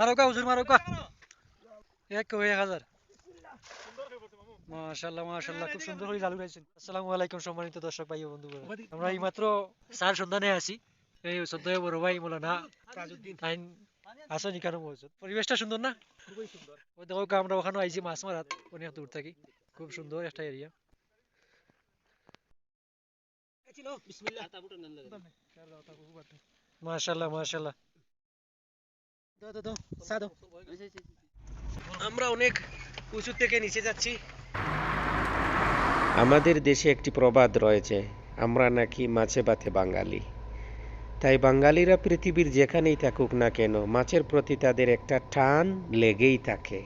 মারো কা হুজুর এক এক হাজার। খুব সুন্দর করে গাইছেন আসসালামু আলাইকুম সম্মানিত দর্শক ভাই বন্ধুগণ আমরা চার সন্ধানে আছি। এই বড় ভাই মোলানা আসনি বলছো পরিবেশটা সুন্দর না? খুবই সুন্দর। ওই দেখো আমরা ওখানে আইছি মাছ মারাত অনেক দূর থাকি। খুব সুন্দর একটা এরিয়া মাশাল্লাহ মাশাল্লাহ আমরা অনেক উঁচু থেকে নিচে যাচ্ছি। আমাদের দেশে একটি প্রবাদ রয়েছে আমরা নাকি মাছে ভাতে বাঙালি। তাই বাঙালিরা পৃথিবীর যেখানেই থাকুক না কেন মাছের প্রতি তাদের একটা টান লেগেই থাকে।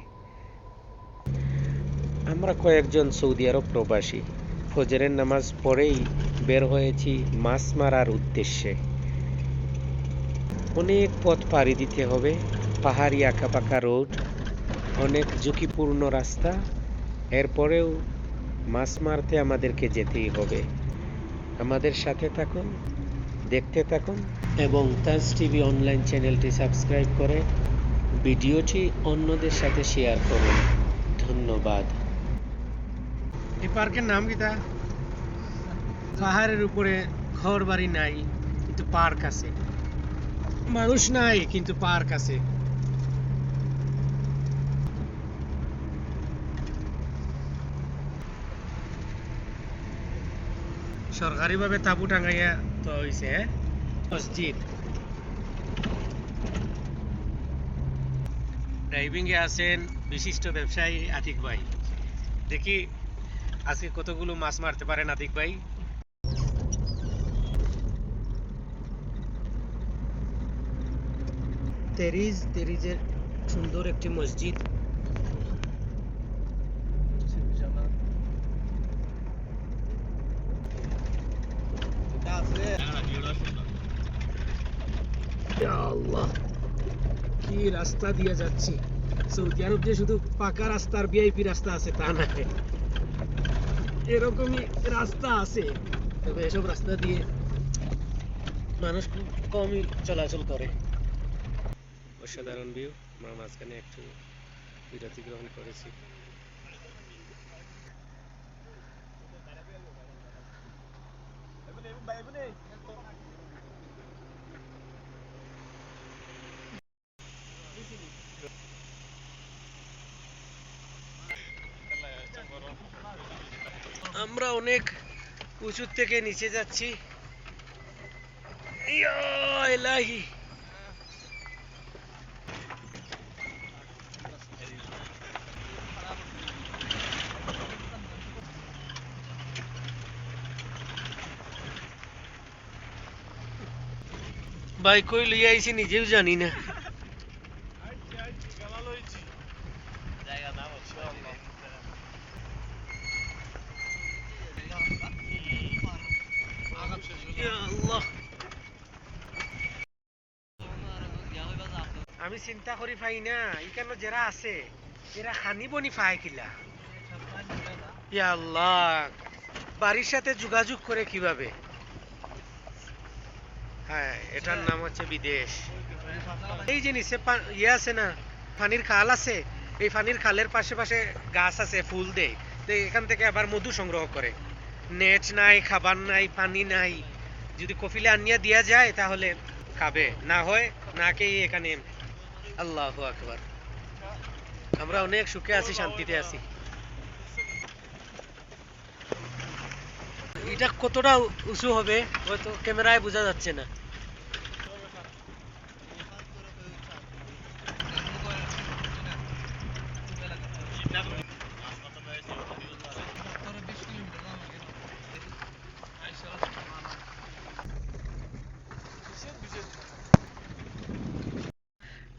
আমরা কয়েকজন সৌদি আরব প্রবাসী ফজরের নামাজ পড়েই বের হয়েছি মাছ মারার উদ্দেশ্যে। অনেক পথ পাড়ি দিতে হবে। পাহাড়ি আঁকাপাকা রোড, অনেক ঝুঁকিপূর্ণ রাস্তা। এরপরেও মাছ মারতে আমাদেরকে যেতেই হবে। আমাদের সাথে থাকুন, দেখতে থাকুন এবং তাজ টিভি অনলাইন চ্যানেলটি সাবস্ক্রাইব করে ভিডিওটি অন্যদের সাথে শেয়ার করুন। ধন্যবাদ। এই পার্কের নাম কি তা? পাহাড়ের উপরে ঘর বাড়ি নাই, কিন্তু পার্ক আছে। মানুষ নাই, কিন্তু পার্ক আছে। সরকারিভাবে তাবু টাঙ্গাইয়া তো হয়েছে মসজিদ। ড্রাইভিং এ আছেন বিশিষ্ট ব্যবসায়ী আতিক ভাই। দেখি, আজকে কতগুলো মাছ মারতে পারেন আতিক ভাই? তেরিজ তেরিজের সুন্দর একটি মসজিদ। আল্লাহ কি রাস্তা দিয়ে যাচ্ছি? সৌদি আরব যে শুধু পাকা রাস্তার ভিআইপি রাস্তা আছে তা না। এরকমই রাস্তা আছে। তবে এসব রাস্তা দিয়ে মানুষ খুব কমই চলাচল করে। অসাধারণ ভিউ আমরা মাঝখানে একটু বিরতি গ্রহণ করেছি। আমরা অনেক উঁচুর থেকে নিচে যাচ্ছি। ইয়া ভাই কই লইয়া আইছি নিজেও জানি না আমি চিন্তা করি পাই না ইখানে যারা আছে। এরা খানি বনি পায় কিলা। ইয়া আল্লাহ। বাড়ির সাথে যোগাযোগ করে কীভাবে? হ্যাঁ এটার নাম হচ্ছে বিদেশ। এই যে নিচে ইয়ে আছে না পানির খাল আছে এই পানির খালের পাশে পাশে গাছ আছে ফুল দেয়। তো এখান থেকে আবার মধু সংগ্রহ করে। নেট নাই খাবার নাই পানি নাই। যদি কফিলে আনিয়া দিয়া যায় তাহলে খাবে। না হয় না খেয়ে এখানে আল্লাহ আকবার। আমরা অনেক সুখে আছি শান্তিতে আছি। এটা কতটা উঁচু হবে হয়তো ক্যামেরায় বোঝা যাচ্ছে না।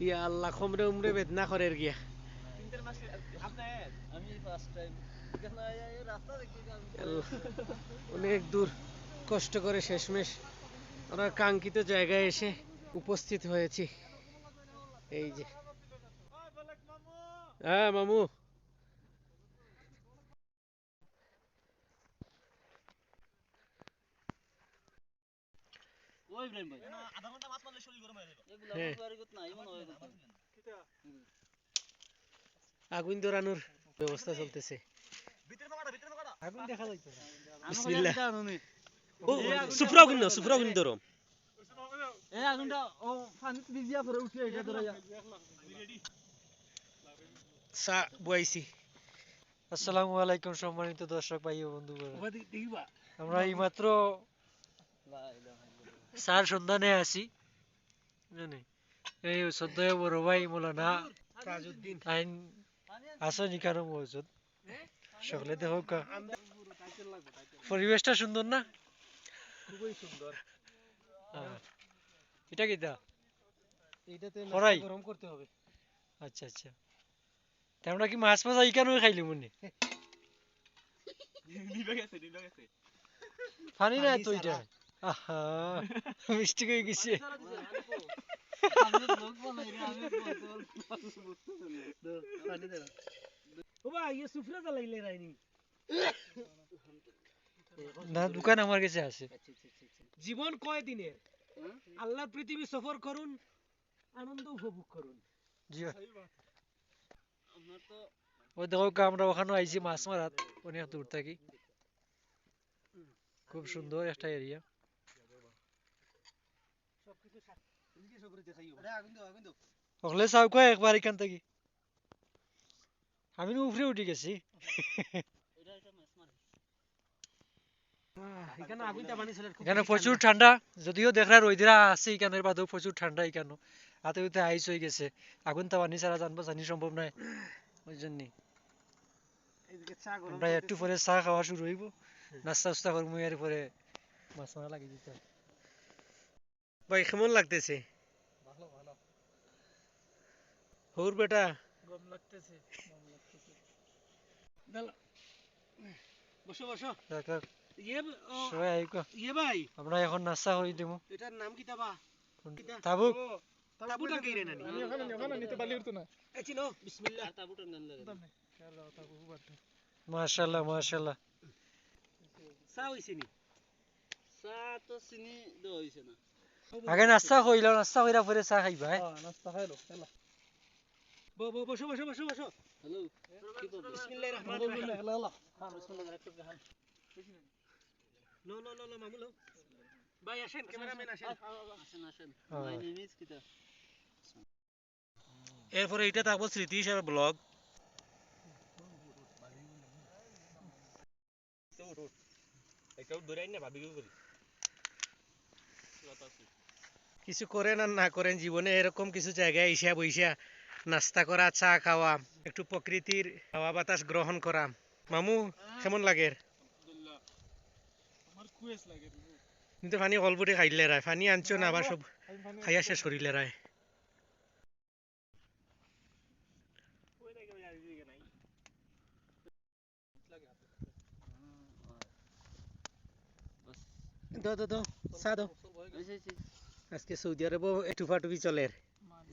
ইয়া আল্লাহ খমরে উমরে বেদনা করে গিয়া। অনেক দূর। কষ্ট করে শেষমেশ আমরা কাঙ্ক্ষিত জায়গায় এসে উপস্থিত হয়েছি। এই যে। হ্যাঁ মামু। ও ইব্রাহিম ভাই। আধা ঘণ্টা আগুন ধরানোর ব্যবস্থা চলতেছে। আগুন দেখা যাইতো বিসমিল্লাহ। ও সুফরা আগুন না সুফরা আগুন ধরো। এই আগুনটা ও পানি ভিজিয়া পরে উঠে এটা ধরে চা বয়াইছি। আসসালামু আলাইকুম সম্মানিত দর্শক ভাই ও বন্ধুগণ। আমরা এইমাত্র স্যার সন্ধানে আছি। এই সদ্য বড় ভাই মোলানা তাজউদ্দিন আইন আসেন এখানে মজুদ সকলে দেখো পরিবেশটা সুন্দর না? খুবই সুন্দর। হ্যাঁ। এটা কিটা এইটাতে কড়াই? গরম করতে হবে। আচ্ছা আচ্ছা। আমরা কি মাছ মাছ এখানেও খাইলি মনে পানি না তো এটা। আহা মিষ্টি হয়ে গেছে। ও ইয়ে না দোকান আমার কাছে আছে। জীবন কয় দিনের? আল্লাহর পৃথিবী সফর করুন আনন্দ উপভোগ করুন। জি। ওই দেখো আমরা ওখানে আইছি মাছ মারাত। অনেক দূর থাকি। খুব সুন্দর একটা এরিয়া ওখানে চাও কয় একবার এখান থেকে। আমি উপরে উঠে গেছি। এখানে প্রচুর ঠান্ডা। যদিও দেখার রোদিরা আছে এখানের বাদেও প্রচুর ঠান্ডা এখানে। হাতে উঠে আইস হয়ে গেছে। আগুন তো পানি ছাড়া জানব জানি সম্ভব নয়। ওই জন্যই। এইদিকে চা গরম আমরা একটু পরে চা খাওয়া শুরু হইব। নাস্তা উস্তা করব এর পরে মাছ মারা লাগিয়ে দিতে ভাই কেমন লাগতেছে? হোর বেটা। বসো বসো। যাক, যাক, ইয়ে ও, সবাই আইক। ইয়ে ভাই। আমরা এখন নাস্তা করে দিব। এটার নাম কি তাবা? তাবুক। তাবুটা কি রে নানি? এই চিনো বিসমিল্লাহ। মাশাল্লাহ মাশাল্লাহ। চা হইছে নি? আগে নাস্তা কইলাম নাস্তা কইরা পরে চা খাইবা হ্যাঁ? ব- ব- বসো বসো বসো বসো বিসমিল্লাহির রহমানির রহিম। লো লো লো লো মামু লো। ভাই আসেন ক্যামেরাম্যান আসেন। এরপরে এটা থাকব স্মৃতি হিসাবে ব্লগ। কিছু করেন আর না করেন জীবনে এরকম কিছু জায়গায় ইসা বইসা নাস্তা করা চা খাওয়া একটু প্রকৃতির হাওয়া বাতাস গ্রহণ করা। মামু কেমন লাগে? কিন্তু পানি অলবুটে খাইলে রায়। পানি আনছো না আবার সব খাইয়া শেষ করিলে রায়। দাও দাও দাও চা দাও। আজকে সৌদি আরবও টুপা টুপি চলে।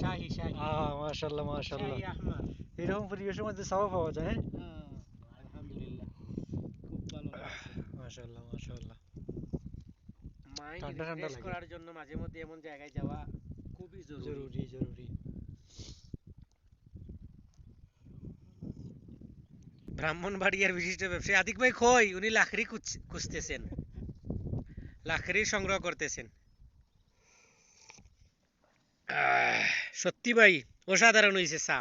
শাহি শাহি। মাশাআল্লাহ মাশাআল্লাহ। শাহি আহমার এরকম পরিবেশের মধ্যে পাওয়া যায় হ্যাঁ? আলহামদুলিল্লাহ। খুব ভালো মাশাআল্লাহ মাশাআল্লাহ। মাইন্ড রিফ্রেশ করার জন্য মাঝে মধ্যে এমন জায়গায় যাওয়া খুবই জরুরি। জরুরি জরুরি। ব্রাহ্মণবাড়িয়ার বিশিষ্ট ব্যবসায়ী আদিক ভাই কই? উনি খুঁজ- খুঁজতেছেন। লাকড়ি সংগ্রহ করতেছেন। আহ, সত্যি ভাই অসাধারণ হয়েছে চা।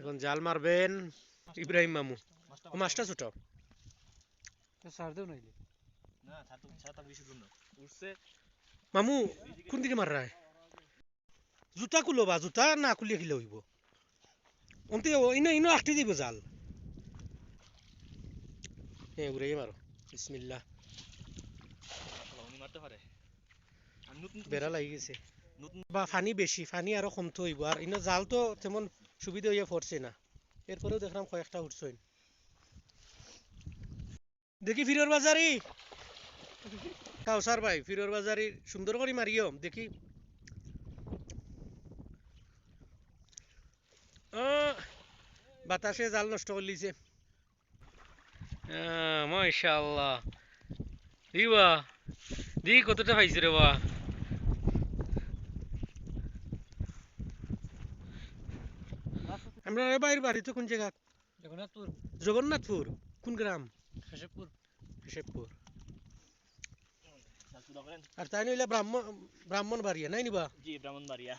এখন জাল মারবেন ইব্রাহিম মামু। ও মাছটা ছোট। মামু কোন দিকে মার রায় জুতা খুলো বা জুতা না খুলিয়ে খিলে হইব। অন্তে ইনো ইনো আটটি দিব জাল। হ্যাঁ উড়াই মারো। বিসমিল্লাহ। বেড়া লাগি গেছে বা ফানি বেশি ফানি আরও কমতে হইব। আর ইনো জাল তো তেমন সুবিধা হইয়া পড়ছে না। এরপরেও দেখলাম কয়েকটা উঠছইন। দেখি ফিরোর বাজারি কাউসার ভাই ফিরোর বাজারি সুন্দর করে মারিও দেখি। আহ, বাতাসে জাল নষ্ট করলিছে মাশাআল্লাহ। দিবা দি কতটা পাইছে রে বা। আমরা বাইর বাড়ি তো কোন জায়গা? জগন্নাথপুর। জগন্নাথপুর? কোন গ্রাম? কেশবপুর আর তাই নইলে ব্রাহ্মণ ব্রাহ্মণ বাড়িয়া নাই নিবা? জি ব্রাহ্মণবাড়িয়া।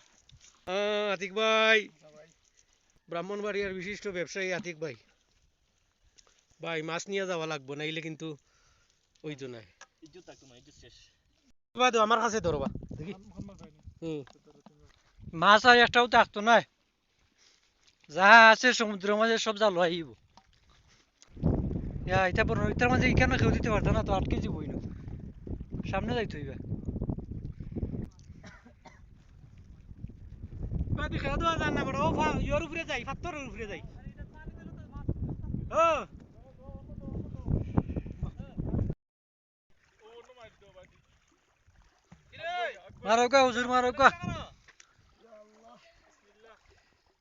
আহ, আতিক ভাই। ব্রাহ্মণ বাড়িয়ার বিশিষ্ট ব্যবসায়ী আতিক ভাই। ভাই মাছ নিয়ে যাওয়া লাগবো নাইলে কিন্তু ওই তো নাই। আমার কাছে ধরবা দেখি। মাছ আর একটাও থাকতো না যা আছে সমুদ্রের মাঝে সব জাল আইব। ইয়া এটা বড় ইটার মাঝে এখানে কেউ দিতে পারতো না? তো আটকে যাবই না সামনে যাইতে হইবে। বাদি খেয়ে দেওয়া যান না বড়। ও ইয়োর উপরে যাই পাত্তরের উপরে যাই। ও। মারো কা হুজুর মারো কা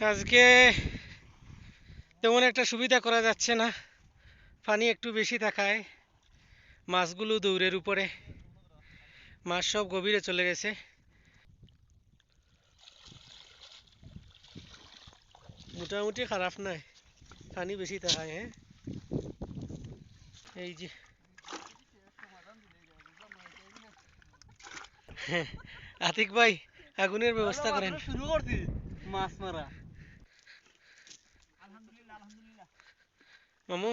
আজকে তেমন একটা সুবিধা করা যাচ্ছে না। পানি একটু বেশি থাকায় মাছগুলো দৌড়ের উপরে। মাছ সব গভীরে চলে গেছে। মোটামুটি খারাপ নাই পানি বেশি থাকায় হ্যাঁ। এই যে। হ্যাঁ, আতিক ভাই আগুনের ব্যবস্থা করেন। শুরু করছি মাছ মারা। মামু।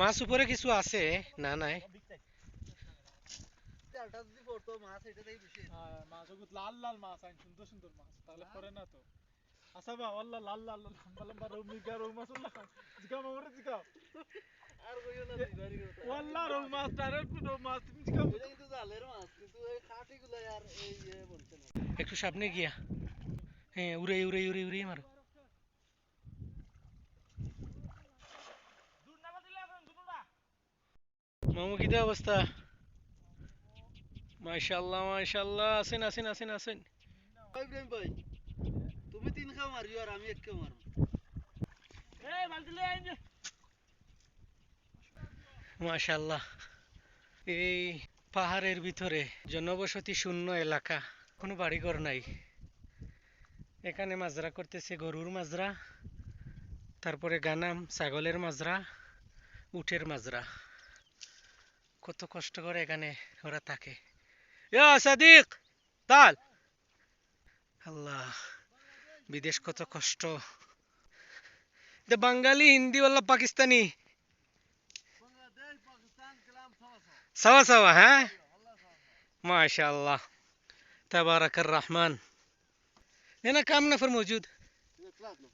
মাছ উপরে কিছু আছে? না, নাই। লাল লাল মাছ সুন্দর সুন্দর মাছ তাহলে আচ্ছা লাল লাল লম্বা লম্বা রৌ মিগা রৌ মাছ জিগাও আর কইও না দিবারি কথা ওয়াল্লাহ রৌ মাছ ডাইরেক্ট মাছ তুমি জিগাও এটা কিন্তু জালের মাছ কিন্তু এই খাটিগুলো আর এই ইয়ে বলছে না একটু সামনে গিয়া হ্যাঁ উড়ে উড়ে উড়ে উড়ে মারো মামু কিটা অবস্থা মাশাআল্লাহ মাশাআল্লাহ আসেন আসেন আসেন আসেন ভাই তুমি তিন খাও মারিও আর আমি এক খাও মারবো এই বালতি লই আইন মাশাআল্লাহ। এই পাহাড়ের ভিতরে জনবসতি শূন্য এলাকা, কোনো বাড়িঘর নাই। এখানে মাজরা করতেছে গরুর মাজরা, তারপরে গানাম, ছাগলের মাজরা, উটের মাজরা। কত কষ্ট করে এখানে ওরা থাকে। সাদিক, তাল। আল্লাহ, বিদেশ কত কষ্ট। বাঙালি হিন্দি বললা পাকিস্তানি। سوا سوا ها؟ ما شاء الله تبارك الرحمن. هنا كم نفر موجود؟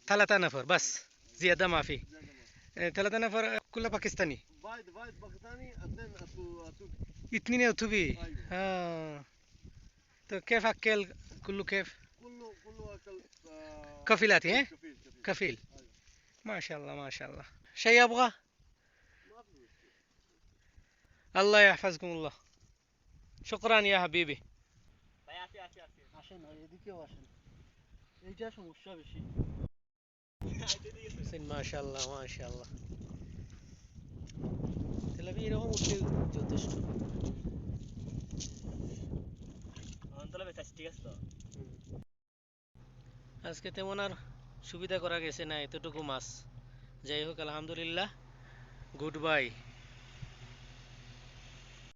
ثلاثة نفر بس زيادة ما في. ثلاثة نفر كلها باكستاني. واحد واحد باكستاني اثنين اتو اتو اثنين اوتوبي آه. تو كيف أكل؟ كله كيف؟ كله كله أكل آه، كفيلاتي ها؟ كفيل ما شاء الله ما شاء الله شيء আল্লাহ হাফাজকুমুল্লাহ। শুকরান ইয়া হাবিবি। আজকে তেমন আর সুবিধা করা গেছে না এতটুকু মাছ। যাই হোক আলহামদুলিল্লাহ। Good bye.